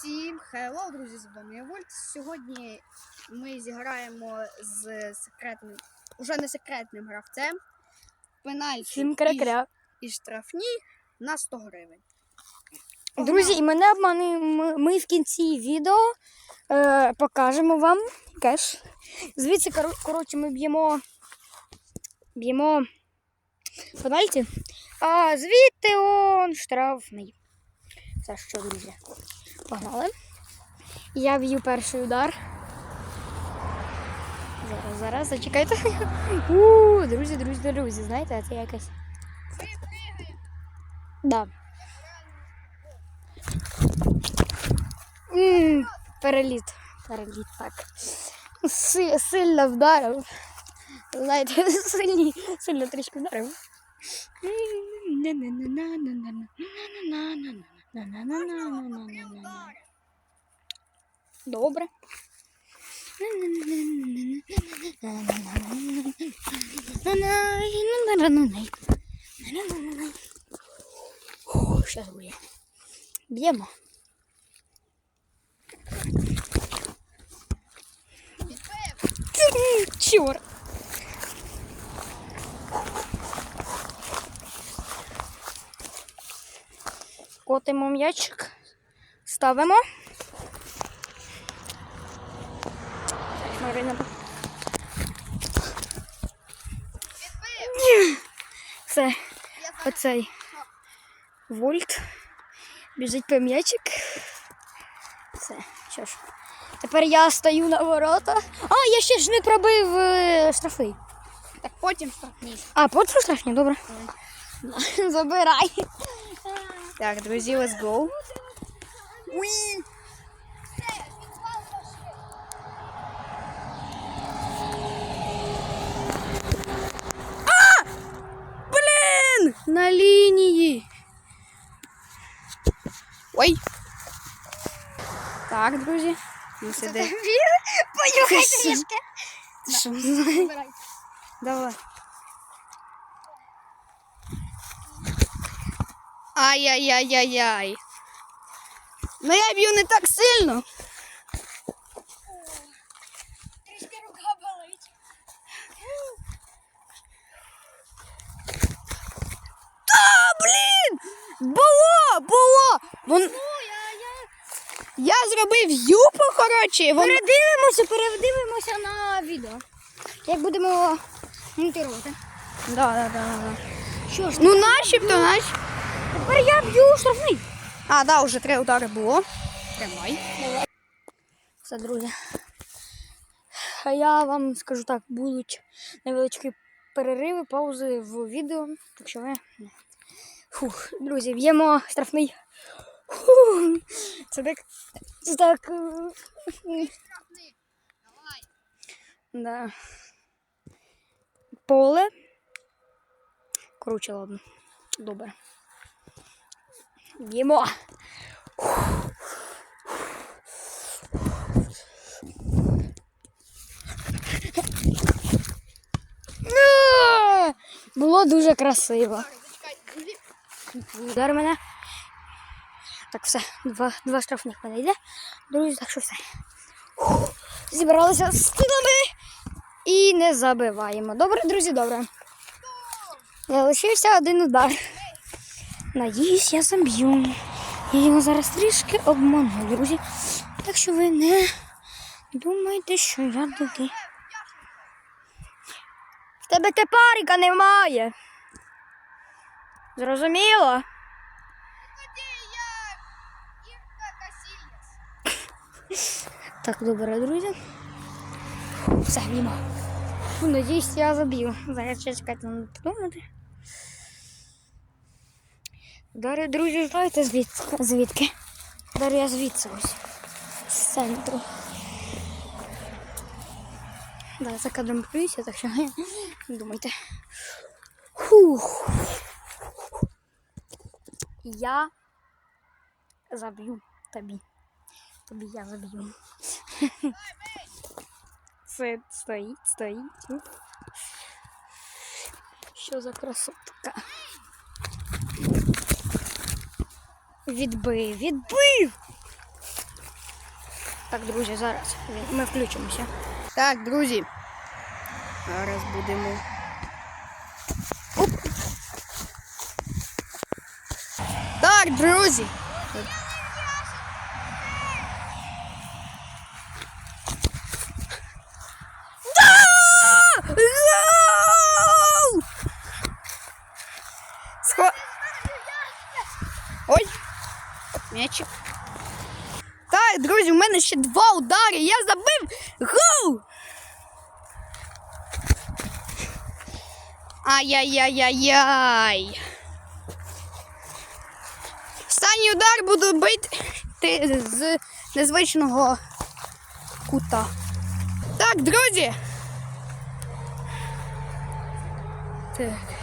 Всім хелло, друзі, з вами я Вольт. Сьогодні ми зіграємо з секретним, уже не секретним гравцем. Пенальті і, і штрафні на 100 гривень. Друзі, і мене обмани. Ми, в кінці відео е, покажемо вам кеш. Звідси, коротше, ми б'ємо. Б'ємо пенальті. А звідти он штрафний. Це що, друзі? Погнали. Я б'ю перший удар. Зараз, зараз, зачекайте. У, друзі, друзі, друзі, знаєте, це якось. Да. М, Переліт. Переліт, так. Си- сильно вдарив. Знаєте, сильні, сильно трішки вдарив. Добре. Зараз буде. Б'ємо. Чорт. Котимо м'ячик. Ставимо. Марина. Все. Оцей вольт. Біжить по м'ячик. Все, що ж. Тепер я стою на ворота. А, я ще ж не пробив е, штрафи. Так потім штрафні. А, потім штрафні, добре. Забирай. Так, друзі, let's go. Уї. Блін! На лінії. Ой. Так, друзі. Ну, сиди. Понюхай трішки. Що? Давай. Ай-яй-яй-яй-яй. Ну я б'ю не так сильно. Трішки рука болить. Та, блін! Було, було! Вон... Я зробив юпу, коротше, вон... Передивимося, передивимося на відео. Як будемо монтувати. Да, да, да, да. Що ж, Ну, начебто, наче. Тепер я б'ю штрафний. А, да, вже три удари було. Тримай. Все, друзі. А я вам скажу так, будуть невеличкі перериви, паузи в відео. Так що ви. Фух, друзі, б'ємо штрафний. Фух, це так. Це так. е, Да. Поле. Короче, ладно. Добре. Б'ємо. Е, Було дуже красиво. Удар мене. Так, все, два, два штрафних мене йде. Друзі, так що все. Зібралися з силами і не забиваємо. Добре, друзі, добре. Залишився один удар. Надіюсь, я заб'ю. Я його зараз трішки обману, друзі. Так що ви не думайте, що я такий. В тебе тепарика немає. Зрозуміло? Так, добре, друзі. Все, внімо. Надіюсь, я заб'ю. Зараз чекати надо подумати. Далі, друзі, знаєте звідки? звідки? Далі я звідси ось. З центру. Да, за кадром боюся, так що не думайте. Фух. Я заб'ю тобі. Тобі я заб'ю. Це стоїть, стоїть. Що за красотка? Відбив, відбив! Так, друзі, зараз ми включимося. Так, друзі. Зараз будемо. Оп. Так, друзі. Ой, м'ячик. Так, друзі, у мене ще два удари. Я забив гол! Ай-яй-яй-яй-яй. Останній удар буду бити з незвичного кута. Так, друзі. Так.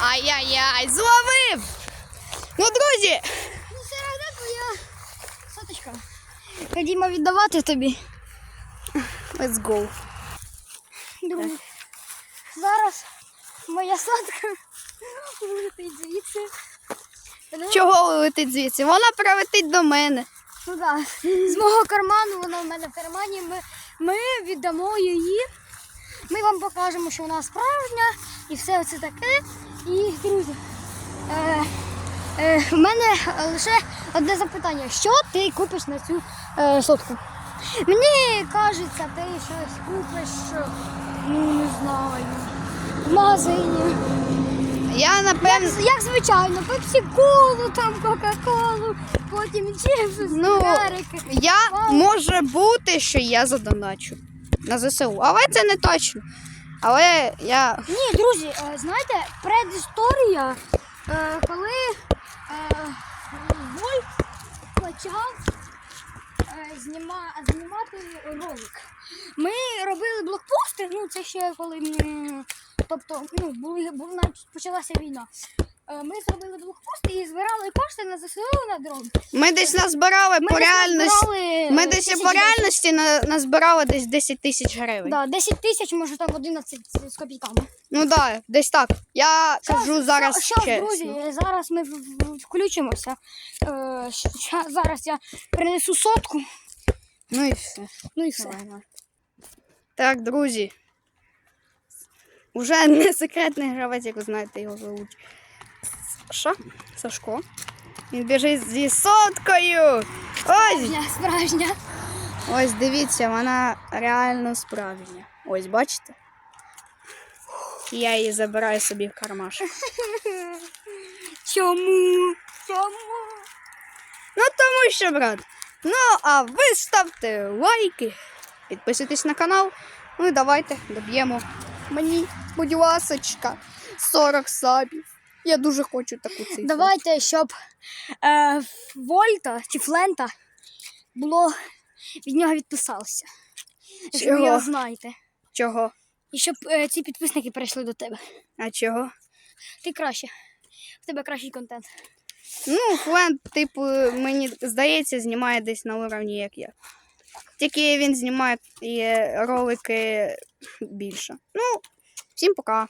Ай-яй-яй, зловив! Ну, друзі, Ну, це рада твоя соточка. Ходімо віддавати тобі. let's go. Друзі, зараз моя сотка вилетить звідси. Чого летить звідси? Вона прилетить до мене. Ну да, з мого карману, вона в мене в кармані. Ми, ми віддамо її. Ми вам покажемо, що вона справжня і все це таке. І, друзі, е, е, в мене лише одне запитання: що ти купиш на цю е, сотку? Мені кажеться, ти щось купиш, що, ну не знаю, в магазині. Я Як, напевно. як звичайно, пепсі-колу, там кока-колу, потім чіпси, Ну, цукерки. Я може бути, що я задоначу на ЗСУ, але це не точно. Але я. Ні, друзі, е, знаєте, предісторія, е, коли Вольф почав е, знімати ролик. Ми робили блокпости, ну це ще коли тобто, ну, були, був, почалася війна. Е, Ми зробили блокпости і збирали кошти на ЗСУ на дрон. Ми десь назбирали по реальності. Ми десь по реальності на- назбирали десь 10 тисяч гривень. Да, 10 тисяч, може там 11 з копійками. Ну так, да, десь так. Я кажу зараз Щас, чесно. друзі, зараз ми в- в- включимося. Е, щ- ща- зараз я принесу сотку. Ну і все. Ну і все. Так, друзі. Уже не секретний гравець, як ви знаєте, його зовуть. Що? Сашко. Він біжить зі соткою. Ось! Справжня, справжня. Ось дивіться, вона реально справжня. Ось, бачите? Я її забираю собі в кармашок. Чому? Чому? Ну тому що, брат. Ну, а ви ставте лайки, підписуйтесь на канал. Ну і давайте доб'ємо мені, будь ласочка, 40 сабів. Я дуже хочу таку цифру. Давайте, щоб е, Вольта чи Флента було від нього відписалося. Щоб ви його знаєте. Чого? І щоб е, ці підписники перейшли до тебе. А чого? Ти краще. В тебе кращий контент. Ну, Флен, типу, мені здається, знімає десь на уровні, як я. Тільки він знімає і ролики більше. Ну, всім пока.